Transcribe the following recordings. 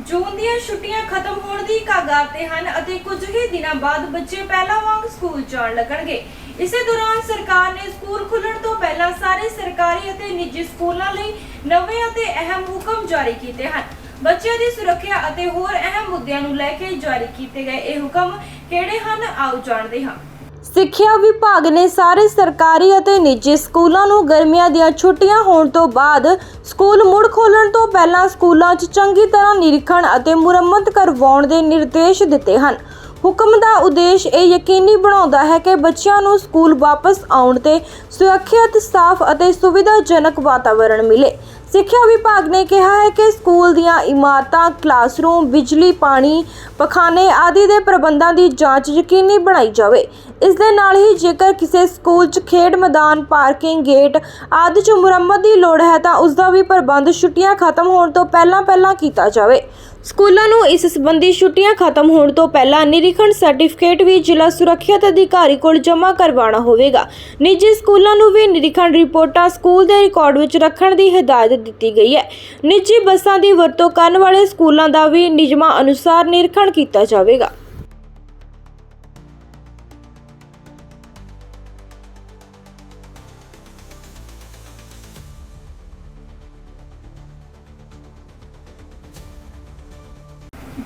ਜੂਨ ਦੀਆਂ ਛੁੱਟੀਆਂ ਖਤਮ ਹੋਣ ਦੀ ਕਗਾਰ ਤੇ ਹਨ ਅਤੇ ਕੁਝ ਹੀ ਦਿਨਾਂ ਬਾਅਦ ਬੱਚੇ ਪਹਿਲਾਂ ਵਾਂਗ ਸਕੂਲ ਜਾਣ ਲੱਗਣਗੇ। ਇਸੇ ਦੌਰਾਨ ਸਰਕਾਰ ਨੇ ਸਕੂਲ ਖੁੱਲਣ ਤੋਂ ਪਹਿਲਾਂ ਸਾਰੇ ਸਰਕਾਰੀ ਅਤੇ ਨਿੱਜੀ ਸਕੂਲਾਂ ਲਈ ਨਵੇਂ ਅਤੇ ਅਹਿਮ ਹੁਕਮ ਜਾਰੀ ਕੀਤੇ ਹਨ। ਬੱਚਿਆਂ ਦੀ ਸੁਰੱਖਿਆ ਅਤੇ ਹੋਰ ਅਹਿਮ ਮੁੱਦਿਆਂ ਨੂੰ ਲੈ ਕੇ ਜਾਰੀ ਕੀਤੇ ਗਏ ਇਹ ਹੁਕਮ ਕਿਹੜੇ ਹਨ ਆਓ ਜਾਣਦੇ ਹਾਂ। ਸਿੱਖਿਆ ਵਿਭਾਗ ਨੇ ਸਾਰੇ ਸਰਕਾਰੀ ਅਤੇ ਨਿੱਜੀ ਸਕੂਲਾਂ ਨੂੰ ਗਰਮੀਆਂ ਦੀਆਂ ਛੁੱਟੀਆਂ ਹੋਣ ਤੋਂ ਬਾਅਦ ਸਕੂਲ ਮੁੜ ਖੋਲਣ ਤੋਂ ਪਹਿਲਾਂ ਸਕੂਲਾਂ 'ਚ ਚੰਗੀ ਤਰ੍ਹਾਂ ਨਿਰੀਖਣ ਅਤੇ ਮੁਰੰਮਤ ਕਰਵਾਉਣ ਦੇ ਨਿਰਦੇਸ਼ ਦਿੱਤੇ ਹਨ। ਹੁਕਮ ਦਾ ਉਦੇਸ਼ ਇਹ ਯਕੀਨੀ ਬਣਾਉਂਦਾ ਹੈ ਕਿ ਬੱਚਿਆਂ ਨੂੰ ਸਕੂਲ ਵਾਪਸ ਆਉਣ ਤੇ ਸੁਰੱਖਿਅਤ, ਸਾਫ਼ ਅਤੇ ਸੁਵਿਧਾਜਨਕ ਵਾਤਾਵਰਣ ਮਿਲੇ। ਸਿੱਖਿਆ ਵਿਭਾਗ ਨੇ ਕਿਹਾ ਹੈ ਕਿ ਸਕੂਲ ਦੀਆਂ ਇਮਾਰਤਾਂ, ਕਲਾਸਰੂਮ, ਬਿਜਲੀ, ਪਾਣੀ, ਪਖਾਨੇ ਆਦਿ ਦੇ ਪ੍ਰਬੰਧਾਂ ਦੀ ਜਾਂਚ ਯਕੀਨੀ ਬਣਾਈ ਜਾਵੇ। ਇਸ ਦੇ ਨਾਲ ਹੀ ਜੇਕਰ ਕਿਸੇ ਸਕੂਲ 'ਚ ਖੇਡ ਮੈਦਾਨ, ਪਾਰਕਿੰਗ ਗੇਟ ਆਦਿ 'ਚ ਮੁਰੰਮਤ ਦੀ ਲੋੜ ਹੈ ਤਾਂ ਉਸ ਦਾ ਵੀ ਪ੍ਰਬੰਧ ਛੁੱਟੀਆਂ ਖਤਮ ਹੋਣ ਤੋਂ ਪਹਿਲਾਂ ਪਹਿਲਾਂ ਕੀਤਾ ਜਾਵੇ। ਸਕੂਲਾਂ ਨੂੰ ਇਸ ਸੰਬੰਧੀ ਛੁੱਟੀਆਂ ਖਤਮ ਹੋਣ ਤੋਂ ਪਹਿਲਾਂ ਨਿਰੀਖਣ ਸਰਟੀਫਿਕੇਟ ਵੀ ਜ਼ਿਲ੍ਹਾ ਸੁਰੱਖਿਅਤ ਅਧਿਕਾਰੀ ਕੋਲ ਜਮ੍ਹਾਂ ਕਰਵਾਉਣਾ ਹੋਵੇਗਾ। ਨਿੱਜੀ ਸਕੂਲਾਂ ਨੂੰ ਵੀ ਨਿਰੀਖਣ ਰਿਪੋਰਟਾਂ ਸਕੂਲ ਦੇ ਰਿਕਾਰਡ ਵਿੱਚ ਰੱਖਣ ਦੀ ਹਦਾਇਤ ਦਿੱਤੀ ਗਈ ਹੈ। ਨਿੱਜੀ ਬੱਸਾਂ ਦੀ ਵਰਤੋਂ ਕਰਨ ਵਾਲੇ ਸਕੂਲਾਂ ਦਾ ਵੀ ਨਿਯਮਾਂ ਅਨੁਸਾਰ ਨਿਰੀਖਣ ਕੀਤਾ ਜਾਵੇਗਾ।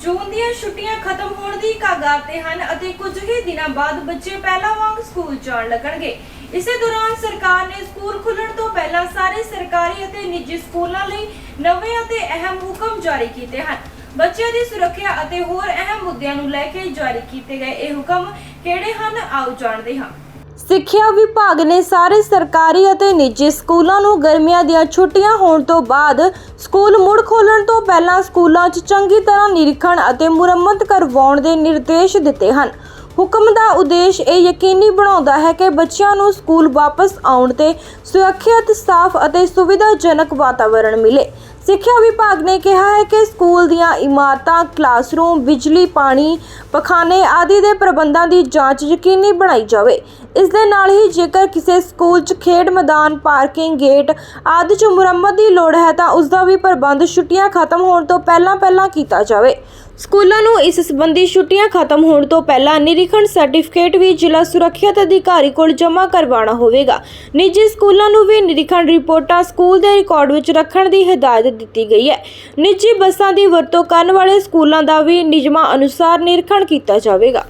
ਜੂਨ ਦੀਆਂ ਛੁੱਟੀਆਂ ਖਤਮ ਹੋਣ ਦੀ ਕਗਾਰ ਤੇ ਹਨ ਅਤੇ ਕੁਝ ਹੀ ਦਿਨਾਂ ਬਾਅਦ ਬੱਚੇ ਪਹਿਲਾਂ ਵਾਂਗ ਸਕੂਲ ਜਾਣ ਲੱਗਣਗੇ। ਇਸੇ ਦੌਰਾਨ ਸਰਕਾਰ ਨੇ ਸਕੂਲ ਖੁੱਲਣ ਤੋਂ ਪਹਿਲਾਂ ਸਾਰੇ ਸਰਕਾਰੀ ਅਤੇ ਨਿੱਜੀ ਸਕੂਲਾਂ ਲਈ ਨਵੇਂ ਅਤੇ ਅਹਿਮ ਹੁਕਮ ਜਾਰੀ ਕੀਤੇ ਹਨ। ਬੱਚਿਆਂ ਦੀ ਸੁਰੱਖਿਆ ਅਤੇ ਹੋਰ ਅਹਿਮ ਮੁੱਦਿਆਂ ਨੂੰ ਲੈ ਕੇ ਜਾਰੀ ਕੀਤੇ ਗਏ ਇਹ ਹੁਕਮ ਕਿਹੜੇ ਹਨ ਆਓ ਜਾਣਦੇ ਹਾਂ। ਸਿੱਖਿਆ ਵਿਭਾਗ ਨੇ ਸਾਰੇ ਸਰਕਾਰੀ ਅਤੇ ਨਿੱਜੀ ਸਕੂਲਾਂ ਨੂੰ ਗਰਮੀਆਂ ਦੀਆਂ ਛੁੱਟੀਆਂ ਹੋਣ ਤੋਂ ਬਾਅਦ ਸਕੂਲ ਮੁੜ ਖੋਲਣ ਤੋਂ ਪਹਿਲਾਂ ਸਕੂਲਾਂ 'ਚ ਚੰਗੀ ਤਰ੍ਹਾਂ ਨਿਰੀਖਣ ਅਤੇ ਮੁਰੰਮਤ ਕਰਵਾਉਣ ਦੇ ਨਿਰਦੇਸ਼ ਦਿੱਤੇ ਹਨ। ਹੁਕਮ ਦਾ ਉਦੇਸ਼ ਇਹ ਯਕੀਨੀ ਬਣਾਉਂਦਾ ਹੈ ਕਿ ਬੱਚਿਆਂ ਨੂੰ ਸਕੂਲ ਵਾਪਸ ਆਉਣ ਤੇ ਸੁਰੱਖਿਅਤ, ਸਾਫ਼ ਅਤੇ ਸੁਵਿਧਾਜਨਕ ਵਾਤਾਵਰਣ ਮਿਲੇ। ਸਿੱਖਿਆ ਵਿਭਾਗ ਨੇ ਕਿਹਾ ਹੈ ਕਿ ਸਕੂਲ ਦੀਆਂ ਇਮਾਰਤਾਂ, ਕਲਾਸਰੂਮ, ਬਿਜਲੀ, ਪਾਣੀ, ਪਖਾਨੇ ਆਦਿ ਦੇ ਪ੍ਰਬੰਧਾਂ ਦੀ ਜਾਂਚ ਯਕੀਨੀ ਬਣਾਈ ਜਾਵੇ। ਇਸ ਦੇ ਨਾਲ ਹੀ ਜੇਕਰ ਕਿਸੇ ਸਕੂਲ 'ਚ ਖੇਡ ਮੈਦਾਨ, ਪਾਰਕਿੰਗ ਗੇਟ ਆਦਿ 'ਚ ਮੁਰੰਮਤ ਦੀ ਲੋੜ ਹੈ ਤਾਂ ਉਸ ਦਾ ਵੀ ਪ੍ਰਬੰਧ ਛੁੱਟੀਆਂ ਖਤਮ ਹੋਣ ਤੋਂ ਪਹਿਲਾਂ ਪਹਿਲਾਂ ਕੀਤਾ ਜਾਵੇ। ਸਕੂਲਾਂ ਨੂੰ ਇਸ ਸੰਬੰਧੀ ਛੁੱਟੀਆਂ ਖਤਮ ਹੋਣ ਤੋਂ ਪਹਿਲਾਂ ਨਿਰੀਖਣ ਸਰਟੀਫਿਕੇਟ ਵੀ ਜ਼ਿਲ੍ਹਾ ਸੁਰੱਖਿਅਤ ਅਧਿਕਾਰੀ ਕੋਲ ਜਮ੍ਹਾਂ ਕਰਵਾਉਣਾ ਹੋਵੇਗਾ। ਨਿੱਜੀ ਸਕੂਲਾਂ ਨੂੰ ਵੀ ਨਿਰੀਖਣ ਰਿਪੋਰਟਾਂ ਸਕੂਲ ਦੇ ਰਿਕਾਰਡ ਵਿੱਚ ਰੱਖਣ ਦੀ ਹਦਾਇਤ ਦਿੱਤੀ ਗਈ ਹੈ। ਨਿੱਜੀ ਬੱਸਾਂ ਦੀ ਵਰਤੋਂ ਕਰਨ ਵਾਲੇ ਸਕੂਲਾਂ ਦਾ ਵੀ ਨਿਯਮਾਂ ਅਨੁਸਾਰ ਨਿਰੀਖਣ ਕੀਤਾ ਜਾਵੇਗਾ।